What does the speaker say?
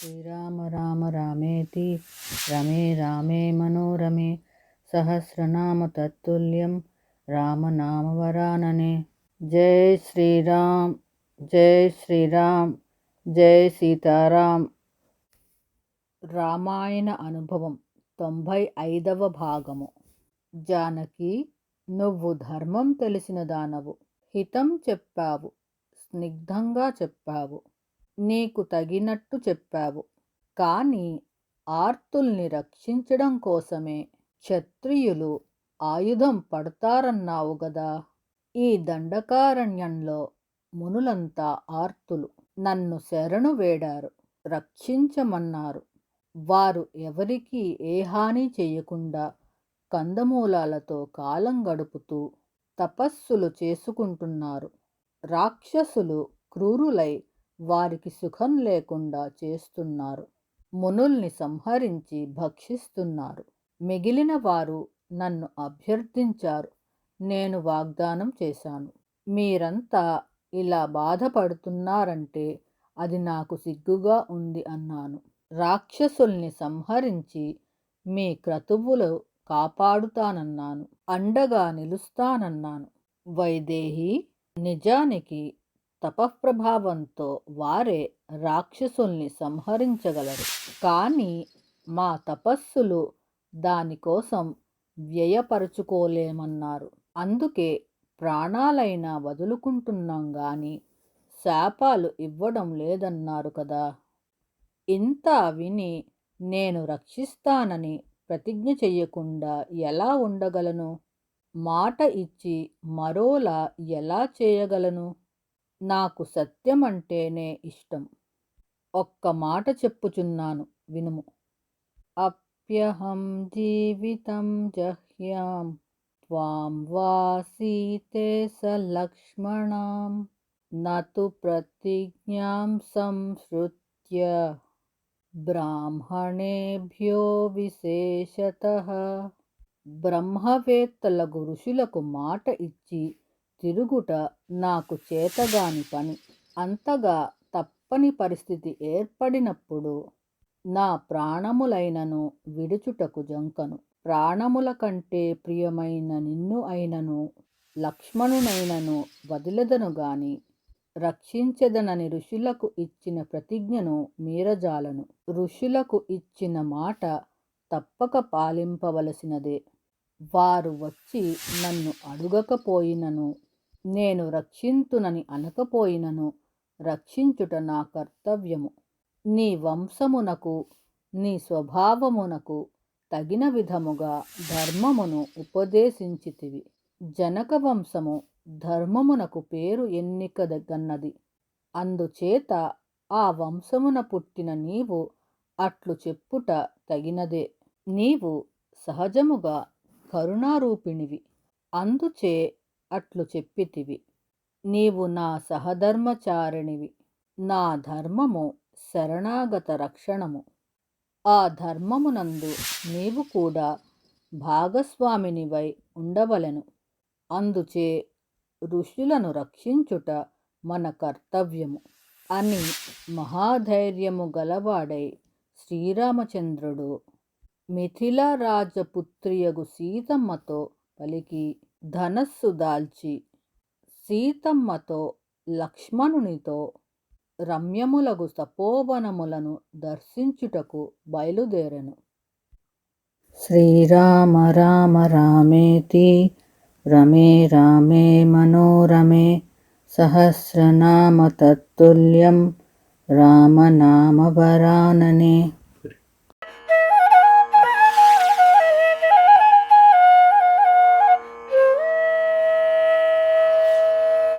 శ్రీరామ రామ రామేతి రమే రామే మనోరమే సహస్రనామ తత్తుల్యం రామనామవరాననే జై శ్రీరామ్ జై శ్రీరామ్ జై సీతారాం రామాయణ అనుభవం తొంభై ఐదవ భాగము జానకి నువ్వు ధర్మం తెలిసిన దానవు. హితం చెప్పావు. స్నిగ్ధంగా చెప్పావు. నీకు తగినట్టు చెప్పావు. కానీ ఆర్తుల్ని రక్షించడం కోసమే క్షత్రియులు ఆయుధం పడతారన్నావు గదా. ఈ దండకారణ్యంలో మునులంతా ఆర్తులు నన్ను శరణు వేడారు రక్షించమన్నారు. వారు ఎవరికీ ఏ హాని చేయకుండా కందమూలాలతో కాలం గడుపుతూ తపస్సులు చేసుకుంటున్నారు. రాక్షసులు క్రూరులై వారికి సుఖం లేకుండా చేస్తున్నారు. మునుల్ని సంహరించి భక్షిస్తున్నారు. మిగిలిన వారు నన్ను అభ్యర్థించారు. నేను వాగ్దానం చేశాను. మీరంతా ఇలా బాధపడుతున్నారంటే అది నాకు సిగ్గుగా ఉంది అన్నాను. రాక్షసుల్ని సంహరించి మీ క్రతువులు కాపాడుతానన్నాను. అండగా నిలుస్తానన్నాను. వైదేహి నిజానికి తపఃప్రభావంతో వారే రాక్షసుల్ని సంహరించగలరు. కానీ మా తపస్సులు దానికోసం వ్యయపరుచుకోలేమన్నారు. అందుకే ప్రాణాలైనా వదులుకుంటున్నాం గాని శాపాలు ఇవ్వడం లేదన్నారు కదా. ఇంత విని నేను రక్షిస్తానని ప్రతిజ్ఞ చెయ్యకుండా ఎలా ఉండగలను? మాట ఇచ్చి మరోలా ఎలా చేయగలను? నాకు సత్యమంటేనే ఇష్టం. ఒక్క మాట చెప్పుచున్నాను వినుము. అప్యహం జీవితం జహ్యాం త్వాం వాసీతే సలక్ష్మణాం నతు ప్రతిజ్ఞాం సంశ్రుత్య బ్రాహ్మణేభ్యో విశేషత. బ్రహ్మవేత్తలకు ఋషులకు మాట ఇచ్చి తిరుగుట నాకు చేతగాని పని. అంతగా తప్పని పరిస్థితి ఏర్పడినప్పుడు నా ప్రాణములైనను విడుచుటకు జంకను. ప్రాణముల కంటే ప్రియమైన నిన్ను అయినను లక్ష్మణునైనను వదిలదను గాని రక్షించదనని ఋషులకు ఇచ్చిన ప్రతిజ్ఞను మీరజాలను. ఋషులకు ఇచ్చిన మాట తప్పక పాలింపవలసినదే. వారు వచ్చి నన్ను అడుగకపోయినను నేను రక్షింతునని అనకపోయినను. రక్షించుట నా కర్తవ్యము. నీ వంశమునకు నీ స్వభావమునకు తగిన విధముగా ధర్మమును ఉపదేశించితివి. జనక వంశము ధర్మమునకు పేరు ఎన్నికదగన్నది అందుచేత ఆ వంశమున పుట్టిన నీవు అట్లు చెప్పుట తగినదే. నీవు సహజముగా కరుణారూపిణివి. అందుచే అట్లు చెప్పితివి. నీవు నా సహధర్మచారిణివి. నా ధర్మము శరణాగత రక్షణము. ఆ ధర్మమునందు నీవు కూడా భాగస్వామినివై ఉండవలెను. అందుచే ఋషులను రక్షించుట మన కర్తవ్యము అని మహాధైర్యము గలవాడై శ్రీరామచంద్రుడు మిథిలా రాజపుత్రియగు సీతమ్మతో పలికి ధనస్సు దాల్చి సీతమ్మతో లక్ష్మణునితో రమ్యములగు తపోవనములను దర్శించుటకు బయలుదేరెను. శ్రీరామ రామ రామేతి రమే రామే మనోరమే సహస్రనామ తత్తుల్యం రామనామవరాననే